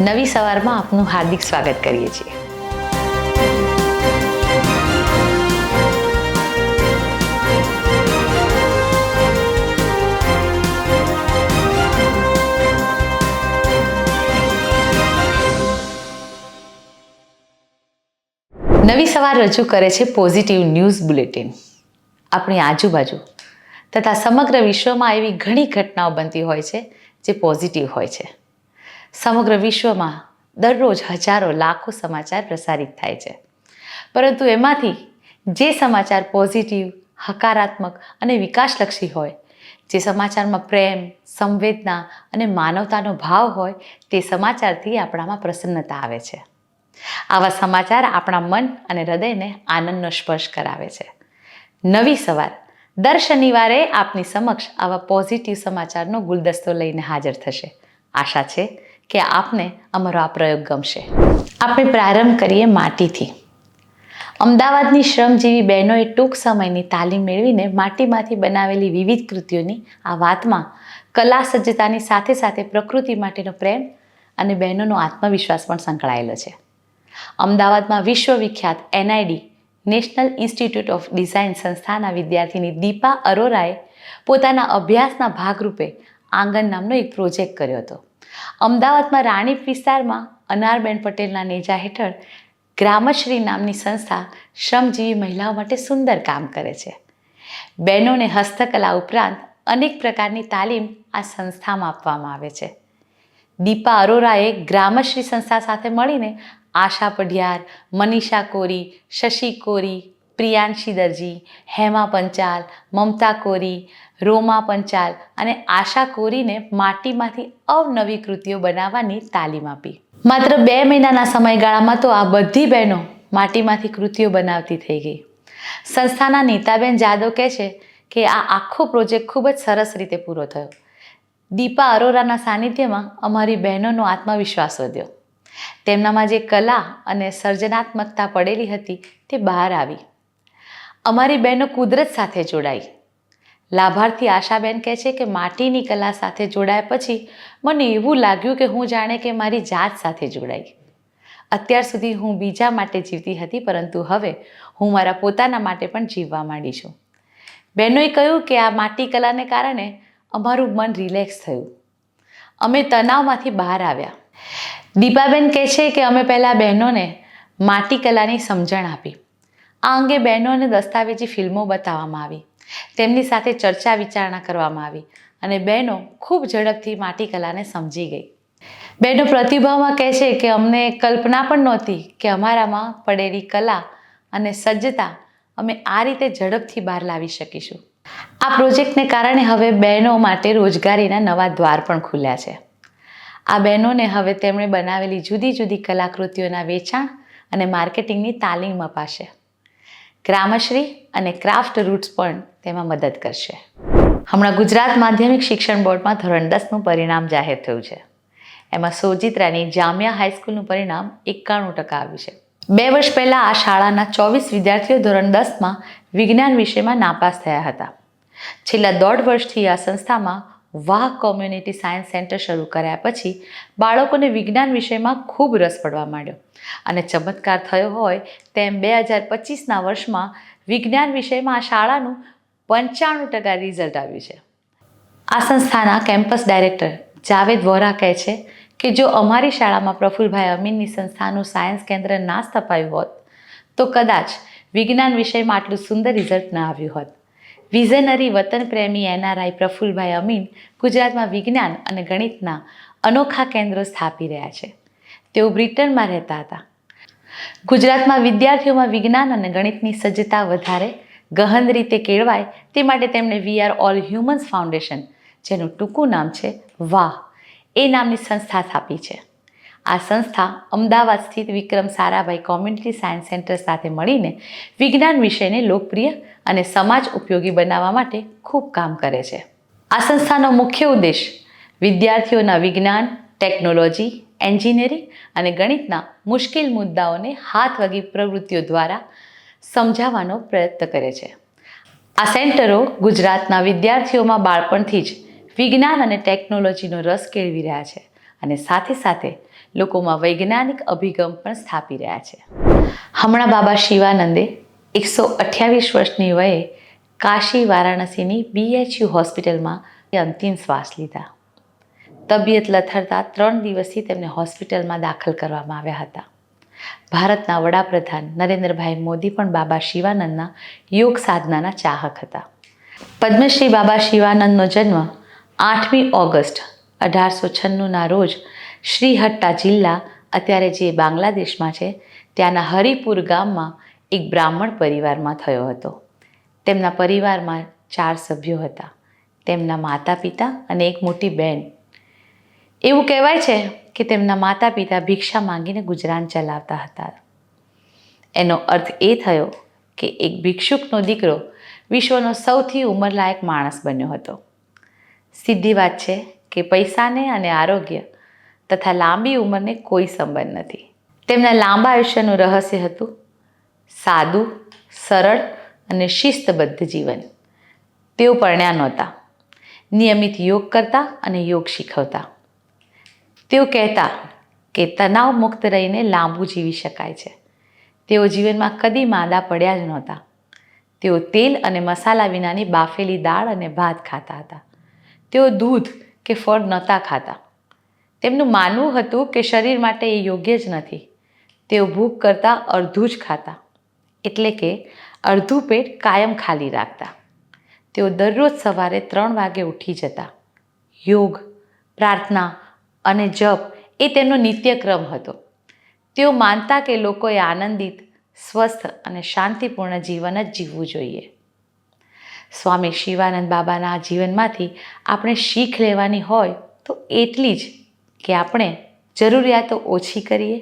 નવી સવારમાં આપનું હાર્દિક સ્વાગત કરીએ છીએ. નવી સવાર રજૂ કરે છે પોઝિટિવ ન્યૂઝ બુલેટિન. આપણી આજુબાજુ તથા સમગ્ર વિશ્વમાં એવી ઘણી ઘટનાઓ બનતી હોય છે જે પોઝિટિવ હોય છે. સમગ્ર વિશ્વમાં દરરોજ હજારો લાખો સમાચાર પ્રસારિત થાય છે. પરંતુ એમાંથી જે સમાચાર પોઝિટિવ, હકારાત્મક અને વિકાસલક્ષી હોય, જે સમાચારમાં પ્રેમ, સંવેદના અને માનવતાનો ભાવ હોય, તે સમાચારથી આપણામાં પ્રસન્નતા આવે છે. આવા સમાચાર આપણા મન અને હૃદયને આનંદનો સ્પર્શ કરાવે છે. નવી સવાર, દર શનિવારે આપની સમક્ષ આવા પોઝિટિવ સમાચારનો ગુલદસ્તો લઈને હાજર થશે. આશા છે કે આપને અમારો આ પ્રયોગ ગમશે. આપણે પ્રારંભ કરીએ માટીથી. અમદાવાદની શ્રમજીવી બહેનોએ ટૂંક સમયની તાલીમ મેળવીને માટીમાંથી બનાવેલી વિવિધ કૃતિઓની આ વાતમાં કલા સજ્જતાની સાથે સાથે પ્રકૃતિ માટેનો પ્રેમ અને બહેનોનો આત્મવિશ્વાસ પણ સંકળાયેલો છે. અમદાવાદમાં વિશ્વવિખ્યાત NID, national institute of design સંસ્થાના વિદ્યાર્થીની દીપા અરોરાએ પોતાના અભ્યાસના ભાગરૂપે આંગણ નામનો એક પ્રોજેક્ટ કર્યો હતો. અમદાવાદમાં રાણીપ વિસ્તારમાં અનારબેન પટેલના નેજા હેઠળ ગ્રામશ્રી નામની સંસ્થા શ્રમજીવી મહિલાઓ માટે સુંદર કામ કરે છે. બહેનોને હસ્તકલા ઉપરાંત અનેક પ્રકારની તાલીમ આ સંસ્થામાં આપવામાં આવે છે. દીપા અરોરાએ ગ્રામશ્રી સંસ્થા સાથે મળીને આશા પઢિયાર, મનીષા કોરી, શશી કોરી પ્રિયાંશી દરજી, હેમા પંચાલ, મમતા કોરી, રોમા પંચાલ અને આશા કોરીને માટીમાંથી અવનવી કૃતિઓ બનાવવાની તાલીમ આપી. માત્ર બે મહિનાના સમયગાળામાં તો આ બધી બહેનો માટીમાંથી કૃતિઓ બનાવતી થઈ ગઈ. સંસ્થાના નીતાબેન જાદવ કહે છે કે આ આખો પ્રોજેક્ટ ખૂબ જ સરસ રીતે પૂરો થયો. દીપા અરોરાના સાનિધ્યમાં અમારી બહેનોનો આત્મવિશ્વાસ વધ્યો. તેમનામાં જે કલા અને સર્જનાત્મકતા પડેલી હતી તે બહાર આવી. અમારી બહેનો કુદરત સાથે જોડાઈ. લાભાર્થી આશાબેન કહે છે કે માટીની કલા સાથે જોડાયા પછી મને એવું લાગ્યું કે હું જાણે કે મારી જાત સાથે જોડાઈ. અત્યાર સુધી હું બીજા માટે જીવતી હતી, પરંતુ હવે હું મારા પોતાના માટે પણ જીવવા માંડી છું. બહેનોએ કહ્યું કે આ માટી કલાને કારણે અમારું મન રિલેક્સ થયું. અમે તણાવમાંથી બહાર આવ્યા. દીપાબેન કહે છે કે અમે પહેલાં બહેનોને માટી કલાની સમજણ આપી. આ અંગે બહેનોને દસ્તાવેજી ફિલ્મો બતાવવામાં આવી. તેમની સાથે ચર્ચા વિચારણા કરવામાં આવી અને બહેનો ખૂબ ઝડપથી માટી કલાને સમજી ગઈ. બહેનો પ્રતિભાવમાં કહે છે કે, અમને કલ્પના પણ નહોતી કે અમારામાં પડેલી કલા અને સજ્જતા અમે આ રીતે ઝડપથી બહાર લાવી શકીશું. આ પ્રોજેક્ટને કારણે હવે બહેનો માટે રોજગારીના નવા દ્વાર પણ ખુલ્યા છે. આ બહેનોને હવે તેમણે બનાવેલી જુદી જુદી કલાકૃતિઓના વેચાણ અને માર્કેટિંગની તાલીમ અપાશે. ગ્રામશ્રી અને ક્રાફ્ટ રૂટ્સ પણ તેમાં મદદ કરશે. હમણાં ગુજરાત માધ્યમિક શિક્ષણ બોર્ડમાં ધોરણ દસનું પરિણામ જાહેર થયું છે. એમાં સોજિત્રાની જામિયા હાઈસ્કૂલનું પરિણામ એકાણું ટકા આવ્યું છે. બે વર્ષ પહેલાં આ શાળાના ચોવીસ વિદ્યાર્થીઓ ધોરણ દસમાં વિજ્ઞાન વિષયમાં નાપાસ થયા હતા. છેલ્લા દોઢ વર્ષથી આ સંસ્થામાં વાહ કોમ્યુનિટી સાયન્સ સેન્ટર શરૂ કર્યા પછી બાળકોને વિજ્ઞાન વિષયમાં ખૂબ રસ પડવા માંડ્યો. અને ચમત્કાર થયો હોય તેમ બે હજાર પચીસના વર્ષમાં વિજ્ઞાન વિષયમાં આ શાળાનું પંચાણું ટકા રિઝલ્ટ આવ્યું છે. આ સંસ્થાના કેમ્પસ ડાયરેક્ટર જાવેદ વોરા કહે છે કે જો અમારી શાળામાં પ્રફુલભાઈ અમીનની સંસ્થાનું સાયન્સ કેન્દ્ર ના સ્થપાયું હોત, તો કદાચ વિજ્ઞાન વિષયમાં આટલું સુંદર રિઝલ્ટ ન આવ્યું હોત. વિઝનરી વતન પ્રેમી એનઆરઆઈ પ્રફુલભાઈ અમીન ગુજરાતમાં વિજ્ઞાન અને ગણિતના અનોખા કેન્દ્રો સ્થાપી રહ્યા છે. તેઓ બ્રિટનમાં રહેતા હતા. ગુજરાતમાં વિદ્યાર્થીઓમાં વિજ્ઞાન અને ગણિતની સજ્જતા વધારે ગહન રીતે કેળવાય તે માટે તેમણે we are all humans foundation, જેનું ટૂંકું નામ છે વાહ, એ નામની સંસ્થા સ્થાપી છે. આ સંસ્થા અમદાવાદ સ્થિત Vikram Sarabhai community science centre સાથે મળીને વિજ્ઞાન વિષયને લોકપ્રિય અને સમાજ ઉપયોગી બનાવવા માટે ખૂબ કામ કરે છે. આ સંસ્થાનો મુખ્ય ઉદ્દેશ વિદ્યાર્થીઓના વિજ્ઞાન, ટેકનોલોજી, એન્જિનિયરિંગ અને ગણિતના મુશ્કેલ મુદ્દાઓને હાથ વગી પ્રવૃત્તિઓ દ્વારા સમજાવવાનો પ્રયત્ન કરે છે. આ સેન્ટરો ગુજરાતના વિદ્યાર્થીઓમાં બાળપણથી જ વિજ્ઞાન અને ટેકનોલોજીનો રસ કેળવી રહ્યા છે અને સાથે સાથે લોકોમાં વૈજ્ઞાનિક અભિગમ પણ સ્થાપી રહ્યા છે. હમણાં બાબા શિવાનંદે એકસો અઠ્યાવીસ વર્ષની વયે કાશી વારાણસીની બીએચયુ હોસ્પિટલમાં અંતિમ શ્વાસ લીધા. તબિયત લથડતા ત્રણ દિવસથી તેમને હોસ્પિટલમાં દાખલ કરવામાં આવ્યા હતા. ભારતના વડાપ્રધાન નરેન્દ્રભાઈ મોદી પણ બાબા શિવાનંદના યોગ સાધનાના ચાહક હતા. પદ્મશ્રી બાબા શિવાનંદનો જન્મ આઠમી ઓગસ્ટ અઢારસો છન્નુંના રોજ શ્રીહટ્ટા જિલ્લા અત્યારે જે બાંગ્લાદેશમાં છે, ત્યાંના હરિપુર ગામમાં એક બ્રાહ્મણ પરિવારમાં થયો હતો. તેમના પરિવારમાં ચાર સભ્યો હતા. તેમના માતા પિતા અને એક મોટી બહેન. એવું કહેવાય છે કે તેમના માતા પિતા ભિક્ષા માંગીને ગુજરાન ચલાવતા હતા. એનો અર્થ એ થયો કે એક ભિક્ષુકનો દીકરો વિશ્વનો સૌથી ઉંમરલાયક માણસ બન્યો હતો. સીધી વાત છે કે પૈસાને અને આરોગ્ય તથા લાંબી ઉંમરને કોઈ સંબંધ નથી. તેમના લાંબા આયુષ્યનું રહસ્ય હતું સાદું, સરળ અને શિસ્તબદ્ધ જીવન. તેઓ પરણ્યા નહોતા. નિયમિત યોગ કરતા અને યોગ શીખવતા. તેઓ કહેતા કે તણાવ મુક્ત રહીને લાંબુ જીવી શકાય છે. તેઓ જીવનમાં કદી માદા પડ્યા જ નહોતા. તેઓ તેલ અને મસાલા વિનાની બાફેલી દાળ અને ભાત ખાતા હતા. તેઓ દૂધ કે ફળ નહોતા ખાતા. તેમનું માનવું હતું કે શરીર માટે એ યોગ્ય જ નથી. તેઓ ભૂખ કરતાં અડધું જ ખાતા. એટલે કે અડધું પેટ કાયમ ખાલી રાખતા. તેઓ દરરોજ સવારે ત્રણ વાગે ઉઠી જતા. યોગ, પ્રાર્થના અને જપ એ તેમનો નિત્યક્રમ હતો. તેઓ માનતા કે લોકોએ આનંદિત, સ્વસ્થ અને શાંતિપૂર્ણ જીવન જ જીવવું જોઈએ. સ્વામી શિવાનંદ બાબાના જીવનમાંથી આપણે શીખ લેવાની હોય તો એટલી જ કે આપણે જરૂરિયાતો ઓછી કરીએ,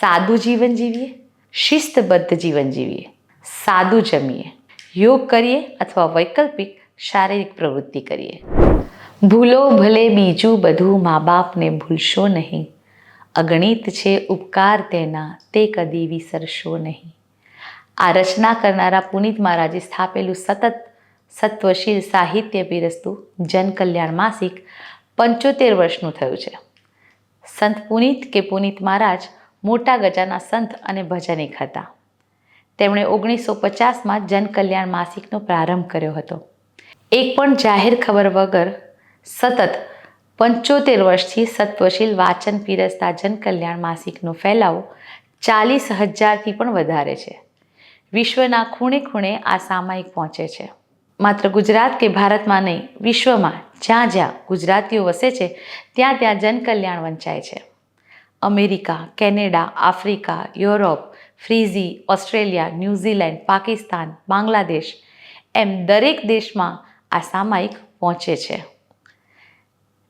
સાદું જીવન જીવીએ, શિસ્તબદ્ધ જીવન જીવીએ, સાદું જમીએ, યોગ કરીએ અથવા વૈકલ્પિક શારીરિક પ્રવૃત્તિ કરીએ. ભૂલો ભલે બીજું બધું મા બાપને ભૂલશો નહીં, અગણિત છે ઉપકાર તેના, તે કદી વિસરશો નહીં. આ રચના કરનારા પુનિત મહારાજે સ્થાપેલું સતત સત્વશીલ સાહિત્ય પીરસતું જનકલ્યાણ માસિક પંચોતેર વર્ષનું થયું છે. સંત પુનિત કે પુનિત મહારાજ મોટા ગજાના સંત અને ભજનિક હતા. તેમણે ઓગણીસો પચાસમાં જનકલ્યાણ માસિકનો પ્રારંભ કર્યો હતો. એક પણ જાહેર ખબર વગર સતત પંચોતેર વર્ષથી સત્વશીલ વાચન પીરસતા જનકલ્યાણ માસિકનો ફેલાવો ચાલીસ હજારથી પણ વધારે છે. વિશ્વના ખૂણે ખૂણે આ સામાયિક પહોંચે છે. માત્ર ગુજરાત કે ભારતમાં નહીં, વિશ્વમાં જ્યાં જ્યાં ગુજરાતીઓ વસે છે, ત્યાં ત્યાં જનકલ્યાણ વંચાય છે. America, Canada, Africa, Europe, Fiji, Australia, New Zealand, Pakistan, Bangladesh એમ દરેક દેશમાં આ સામાયિક પહોંચે છે.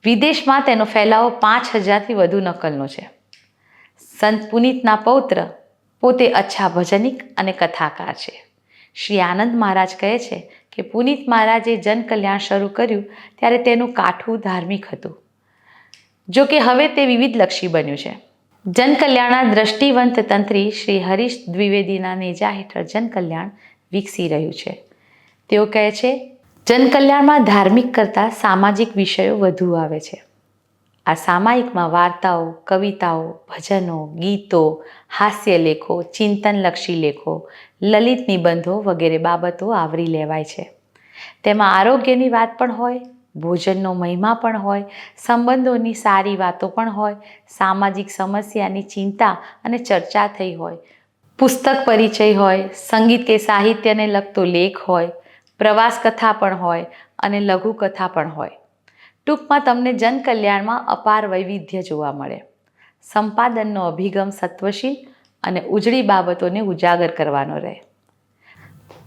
વિદેશમાં તેનો ફેલાવો પાંચ હજારથી વધુ નકલનો છે. સંત પુનિતના પૌત્ર પોતે અચ્છા ભજનિક અને કથાકાર છે. શ્રી આનંદ મહારાજ કહે છે કે પુનિત મહારાજે જનકલ્યાણ શરૂ કર્યું ત્યારે તેનું કાઠું ધાર્મિક હતું. જો કે હવે તે વિવિધલક્ષી બન્યું છે. જનકલ્યાણના દ્રષ્ટિવંત તંત્રી શ્રી હરીશ દ્વિવેદીના નેજા હેઠળ જનકલ્યાણ વિકસી રહ્યું છે. તેઓ કહે છે, જનકલ્યાણમાં ધાર્મિક કરતાં સામાજિક વિષયો વધુ આવે છે. આ સામાયિકમાં વાર્તાઓ, કવિતાઓ, ભજનો, ગીતો, હાસ્ય લેખો, ચિંતનલક્ષી લેખો, લલિત નિબંધો વગેરે બાબતો આવરી લેવાય છે. તેમાં આરોગ્યની વાત પણ હોય, ભોજનનો મહિમા પણ હોય, સંબંધોની સારી વાતો પણ હોય, સામાજિક સમસ્યાની ચિંતા અને ચર્ચા થઈ હોય, પુસ્તક પરિચય હોય, સંગીત કે સાહિત્યને લગતો લેખ હોય, પ્રવાસ કથા પણ હોય અને લઘુકથા પણ હોય. ટૂંકમાં તમને જનકલ્યાણમાં અપાર વૈવિધ્ય જોવા મળે. સંપાદનનો અભિગમ સત્વશીલ અને ઉજળી બાબતોને ઉજાગર કરવાનો રહે.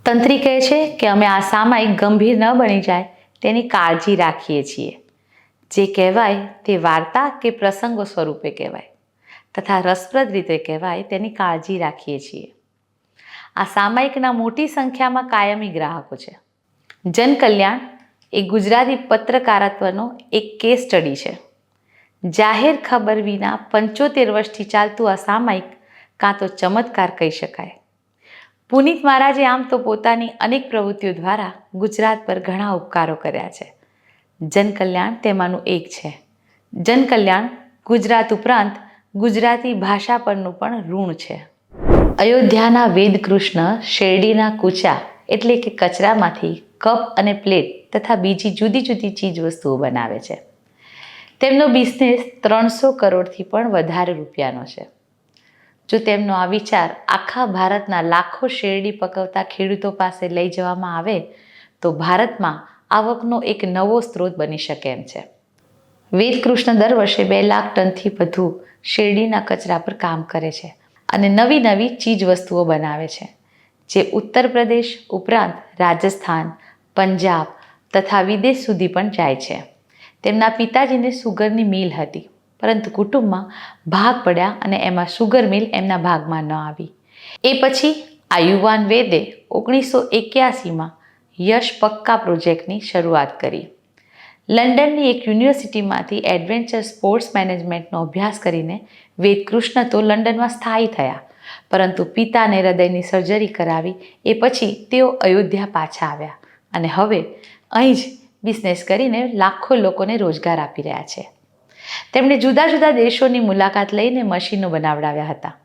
તંત્રી કહે છે કે અમે આ સામાયિક ગંભીર ન બની જાય તેની કાળજી રાખીએ છીએ. જે કહેવાય તે વાર્તા કે પ્રસંગો સ્વરૂપે કહેવાય તથા રસપ્રદ રીતે કહેવાય તેની કાળજી રાખીએ છીએ. આ સામાયિકના મોટી સંખ્યામાં કાયમી ગ્રાહકો છે. જનકલ્યાણ એ ગુજરાતી પત્રકારત્વનો એક કેસ સ્ટડી છે. જાહેર ખબર વિના પંચોતેર વર્ષથી ચાલતું આ સામાયિક કાં તો ચમત્કાર કહી શકાય. પુનિત મહારાજે આમ તો પોતાની અનેક પ્રવૃત્તિઓ દ્વારા ગુજરાત પર ઘણા ઉપકારો કર્યા છે. જનકલ્યાણ તેમાંનું એક છે. જનકલ્યાણ ગુજરાત ઉપરાંત ગુજરાતી ભાષા પરનું પણ ઋણ છે. અયોધ્યાના વેદકૃષ્ણ શેરડીના કૂચા એટલે કે કચરામાંથી કપ અને પ્લેટ તથા બીજી જુદી જુદી ચીજ વસ્તુઓ બનાવે છે. તેમનો બિઝનેસ ત્રણસો કરોડથી પણ વધારે રૂપિયાનો છે. જો તેમનો આ વિચાર આખા ભારતના લાખો શેરડી પકવતા ખેડૂતો પાસે લઈ જવામાં આવે, તો ભારતમાં આવકનો એક નવો સ્ત્રોત બની શકે એમ છે. વેદકૃષ્ણ દર વર્ષે બે લાખ ટનથી વધુ શેરડીના કચરા પર કામ કરે છે અને નવી નવી ચીજ વસ્તુઓ બનાવે છે, જે ઉત્તર પ્રદેશ ઉપરાંત રાજસ્થાન પંજાબ તથા વિદેશ સુધી પણ જાય છે. તેમના પિતાજીને સુગરની મિલ હતી, પરંતુ કુટુંબમાં ભાગ પડ્યા અને એમાં સુગર મિલ એમના ભાગમાં ન આવી. એ પછી આ યુવાન વેદે ઓગણીસો એક્યાસીમાં યશ પક્કા પ્રોજેક્ટની શરૂઆત કરી. લંડનની એક યુનિવર્સિટીમાંથી એડવેન્ચર સ્પોર્ટ્સ મેનેજમેન્ટનો અભ્યાસ કરીને વેદ કૃષ્ણ તો લંડનમાં સ્થાયી થયા, પરંતુ પિતાને હૃદયની સર્જરી કરાવી, એ પછી તેઓ અયોધ્યા પાછા આવ્યા. અને હવે અહીં જ બિઝનેસ કરીને લાખો લોકોને રોજગાર આપી રહ્યા છે. તેમણે જુદા જુદા દેશોની મુલાકાત લઈને મશીનો બનાવડાવ્યા હતા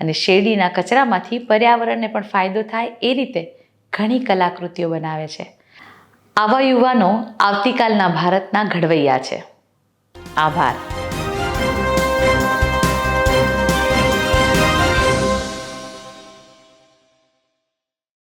અને શેરડીના કચરામાંથી પર્યાવરણને પણ ફાયદો થાય એ રીતે ઘણી કલાકૃતિઓ બનાવે છે. આવા યુવાનો આવતીકાલના ભારતના ઘડવૈયા છે. આભાર.